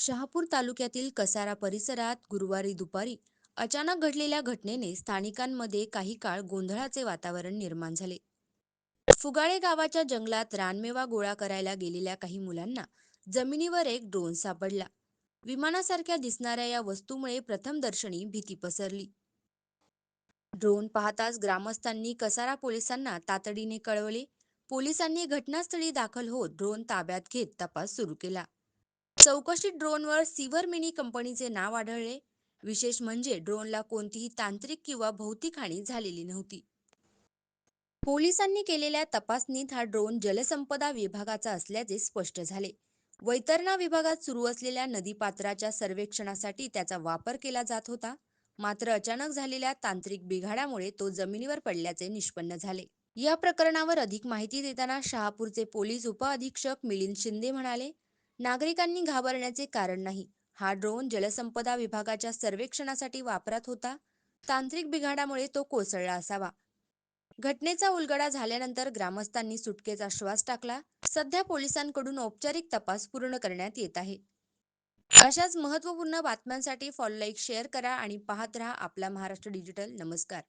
शहापूर तालुक्यातील कसारा परिसरात गुरुवारी दुपारी अचानक घडलेल्या घटनेने स्थानिकांमध्ये काही काळ गोंधळाचे वातावरण निर्माण झाले. फुगाळे गावाच्या जंगलात रानमेवा गोळा करायला गेलेल्या काही मुलांना जमिनीवर एक ड्रोन सापडला. विमानासारख्या दिसणाऱ्या या वस्तूमुळे प्रथमदर्शनी भीती पसरली. ड्रोन पाहताच ग्रामस्थांनी कसारा पोलिसांना तातडीने कळवले. पोलिसांनी घटनास्थळी दाखल होत ड्रोन ताब्यात घेत तपास सुरू केला. चौकशी ड्रोनवर सिव्हर मिनी कंपनीचे नाव आढळले. विशेष म्हणजे ड्रोनला कोणतीही तांत्रिक किंवा भौतिक हानी झालेली नव्हती. पोलिसांनी केलेल्या तपासणीत हा ड्रोन जलसंपदा विभागाचा असल्याचे स्पष्ट झाले. वैतरणा विभागात सुरू असलेल्या नदीपात्राच्या सर्वेक्षणासाठी त्याचा वापर केला जात होता. मात्र अचानक झालेल्या तांत्रिक बिघाडामुळे तो जमिनीवर पडल्याचे निष्पन्न झाले. या प्रकरणावर अधिक माहिती देताना शहापूरचे पोलीस उपअधीक्षक मिलिंद शिंदे म्हणाले नागरिकांनी घाबरण्याचे कारण नाही. हा ड्रोन जलसंपदा विभागाच्या सर्वेक्षणासाठी वापरात होता. तांत्रिक बिघाडामुळे तो कोसळला असावा. घटनेचा उलगडा झाल्यानंतर ग्रामस्थांनी सुटकेचा श्वास टाकला. सध्या पोलिसांकडून औपचारिक तपास पूर्ण करण्यात येत आहे. अशाच महत्त्वपूर्ण बातम्यांसाठी फॉलो लाईक शेअर करा आणि पाहत रहा आपला महाराष्ट्र डिजिटल नमस्कार.